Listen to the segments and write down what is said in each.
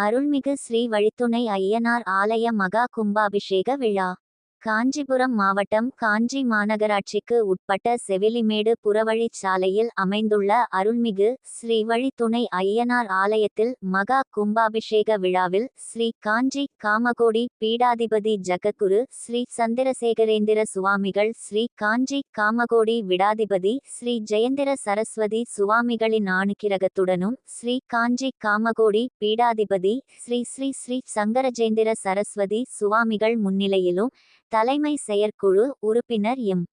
அருள்மிகு ஸ்ரீ வழித்துணை ஐயனார் ஆலய மகா கும்பாபிஷேக விழா. காஞ்சிபுரம் மாவட்டம் காஞ்சி மாநகராட்சிக்கு உட்பட்ட செவிலிமேடு புறவழிச்சாலையில் அமைந்துள்ள அருள்மிகு ஸ்ரீ வழித்துணை ஐயனார் ஆலயத்தில் மகா கும்பாபிஷேக விழாவில் ஸ்ரீ காஞ்சி காமகோடி பீடாதிபதி ஜகத்குரு ஸ்ரீ சந்திரசேகரேந்திர சுவாமிகள் ஸ்ரீ காஞ்சி காமகோடி விடாதிபதி ஸ்ரீ ஜெயந்திர சரஸ்வதி சுவாமிகளின் ஆணுக்கிரகத்துடனும் ஸ்ரீ காஞ்சி காமகோடி பீடாதிபதி ஸ்ரீ ஸ்ரீ ஸ்ரீ சங்கரஜேந்திர சரஸ்வதி சுவாமிகள் முன்னிலையிலும் தலைமை செயற்குழு உறுப்பினர் எம்.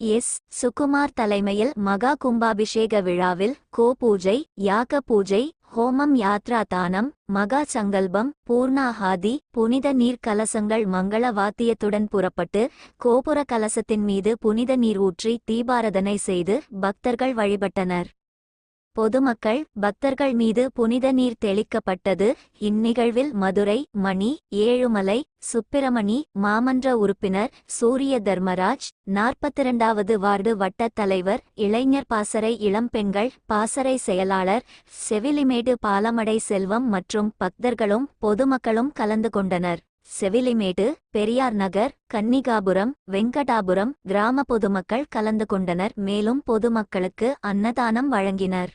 எஸ். சுகுமார் தலைமையில் மகா கும்பாபிஷேக விழாவில் கோ பூஜை யாக பூஜை ஹோமம் யாத்ரா தானம் மகா சங்கல்பம் பூர்ணாஹாதி புனித நீர் கலசங்கள் மங்கள வாத்தியத்துடன் புறப்பட்டு கோபுர கலசத்தின் மீது புனித நீர் ஊற்றி தீபாரதனை செய்து பக்தர்கள் வழிபட்டனர். பொதுமக்கள் பக்தர்கள் மீது புனித நீர் தெளிக்கப்பட்டது. இந்நிகழ்வில் மதுரை மணி ஏழுமலை சுப்பிரமணி மாமன்ற உறுப்பினர் சூரிய தர்மராஜ் நாற்பத்திரண்டாவது வார்டு வட்டத் தலைவர் இளைஞர் பாசறை இளம்பெண்கள் பாசறை செயலாளர் செவிலிமேடு பாலமடை செல்வம் மற்றும் பக்தர்களும் பொதுமக்களும் கலந்து கொண்டனர். செவிலிமேடு பெரியார் நகர் கன்னிகாபுரம் வெங்கடாபுரம் கிராம பொதுமக்கள் கலந்து கொண்டனர். மேலும் பொதுமக்களுக்கு அன்னதானம் வழங்கினர்.